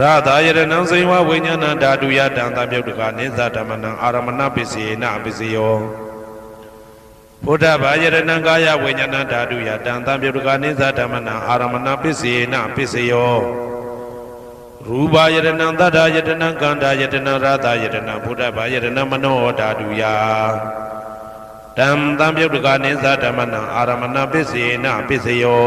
ရသာယရဏံစေဝဝိညာဏဓာတုယတံသံပြုတ်တကနေသဓမ္မနံအာရမဏပစ္စေနပစ္စယောဘုဒ္ဓဘာယရဏံကာယဝိညာဏဓာတုယတံသံပြုတ်တကနေသဓမ္မနံအာရမဏပစ္စေနပစ္စယောရူပယရဏံသတ္တယတနံကန္တာယတနံရသာယတနံဘုဒ္ဓဘာယရဏံမနောဓာတုယတံသံပြုတ်တကနေသဓမ္မနံအာရမဏပစ္စေနပစ္စယော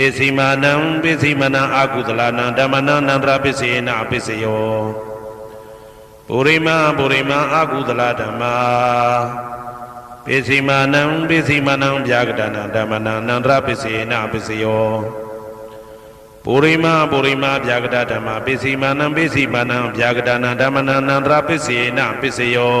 ပစ္စည်းမာနံပစ္စည်းမာနံအာကုသလနံဓမ္မနံအနန္တရပစ္စေနပစ္စယောပုရိမံပုရိမာအာကုသလဓမ္မာပစ္စည်းမာနံပစ္စည်းမာနံဗျာကတနံဓမ္မနံအနန္တရပစ္စေနပစ္စယောပုရိမပုရိမဗျာကတဓမ္မပစ္စည်းမာနံပစ္စည်းမာနံဗျာကတနံဓမ္မနံအနန္တရပစ္စေနပစ္စယော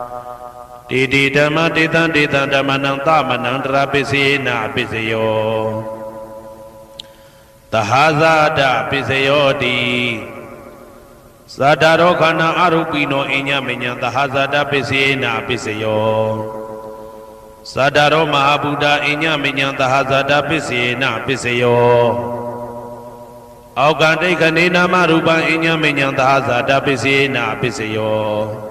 တေတိဓမ္မတေတံတေတံဓမ္မနံသမနံတရပစ္စေနပစ္စယောတဟာဇာတပစ္စယောတိသတ္တရောခန္ဓာအရုပိနောအညမညံတဟာဇာတပစ္စေနပစ္စယောသတ္တရောမဟာဗုဒ္ဓအညမညံတဟာဇာတပစ္စေနပစ္စယောအောက်ကတိခဏေနာမရူပံအညမညံတဟာဇာတပစ္စေနပစ္စယော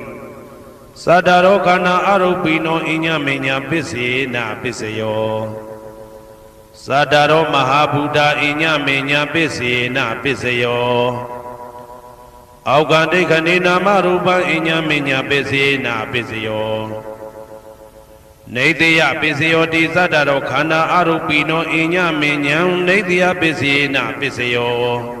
သတ္တရောခန္ဓာအရုပိနောအညမင်းညပစ္စေနာပစ္စယောသတ္တရောမဟာဗုဒ္ဓအညမင်းညပစ္စေနာပစ္စယောအောက်ကဒိဋ္ဌနေနာမရူပံအညမင်းညပစ္စေနာပစ္စယောနေတယပစ္စယောတိသတ္တရောခန္ဓာအရုပိနောအညမဉ္ဉံနေတယပစ္စယေနပစ္စယော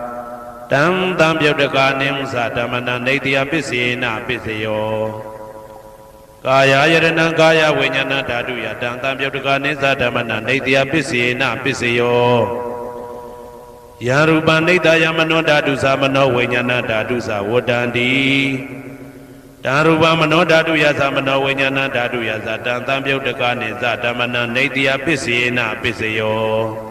တံတံပြုတ်တကာနိမသဓမ္မနံနေတယပစ္စေနပစ္စယောကာယယရဏံကာယဝိညာဏဓာတုယတံတံပြုတ်တကာနိသဓမ္မနံနေတယပစ္စေနပစ္စယောယရူပနိတယမနောဓာတုသမနောဝိညာဏဓာတုသဝတ္တန္တိတံရူပမနောဓာတုယသမနောဝိညာဏဓာတုယသတံတံပြုတ်တကာနိသဓမ္မနံနေတယပစ္စေနပစ္စယော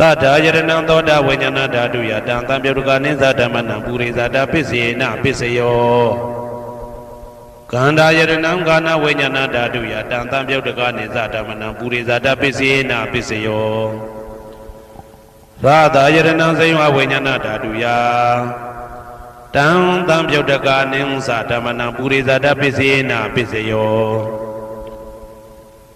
တထာယရဏံသောတာဝိညာဏဓာတုယတံတံပြုတ်တကနိသဓမ္မနံပုရိသတာပစ္စေနပစ္စယောကန္တာယရဏံကာနဝိညာဏဓာတုယတံတံပြုတ်တကနိသဓမ္မနံပုရိသတာပစ္စေနပစ္စယောသာသာယရဏံစိယဝဝိညာဏဓာတုယတံတံပြုတ်တကာနိသဓမ္မနံပုရိသတပစ္စေနပစ္စယော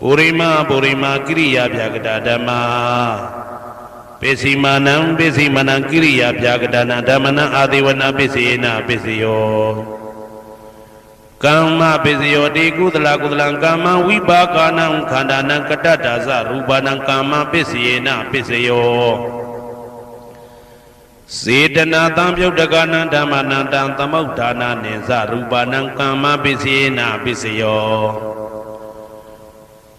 ပုရိမပုရိမကိရိယာဗျာကတာဓမ္မာပိစီမာနံပိစီမနံကိရိယာဗျာကတာနာဓမ္မနာအာတိဝနာပိစီနာပိစယောကမ္မပိစယောတိကုသလကုသလံကမ္မဝိပါကနံခန္ဓာနံကတ္တတာသရူပနံကမ္မပိစီနာပိစယောစေတနာတံပြုတ်တကနံဓမ္မနံတံသမုဋ္ဌာနာနိသရူပနံကမ္မပစ္စေနာပစ္စယော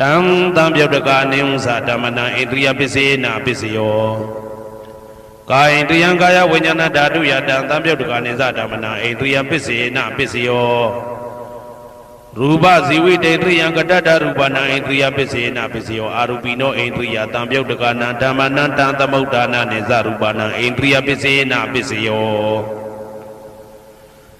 တံတံပြုတ်တကနိသဓမ္မနံဣန္ဒရိယပစ္စေနပစ္စယောကာယိန္ဒရိယံကာယဝိညာဏဓာတုယတံတံပြုတ်တကနိသဓမ္မနံဣန္ဒရိယပစ္စေနပစ္စယောရူပဇီဝိတေတရိယံကတတ္တရူပနာဣန္ဒြိယပစ္စေနပစ္စယောအာရူပိနောဣန္ဒြိယတံပြုတ်တကနာဓမ္မနံတံသမုဋ္ဌာနာနိဇရူပနာဣန္ဒြိယပစ္စေနပစ္စယော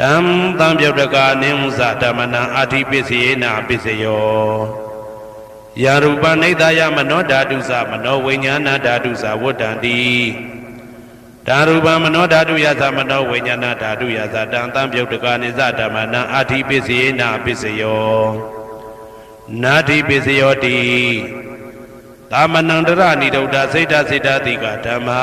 တံသံပြုတ်တကနိသဓမ္မနံအာတိပစ္စေနာပစ္စယောယာရူပနိဒာယမနောဓာတုသမနောဝိညာဏဓာတုသဝတ္တံတိဓာရူပမနောဓာတုယသမနောဝိညာဏဓာတုယသတံသံပြုတ်တကနိသဓမ္မနံအာတိပစ္စေနာပစ္စယောနာတိပစ္စယောတိသာမဏံတရဏိဒုဒ္ဓစိတ်ဓာစိတ်ဓာတိကဓမ္မာ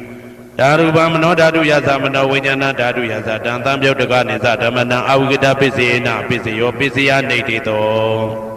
ဓာရူပမနောဓာတုယသမနောဝိညာဏဓာတုယသတံသံပြုတ်တကနိသဓမ္မနံအာဝိကတပစ္စေနာပစ္စယောပစ္စယနေတိတော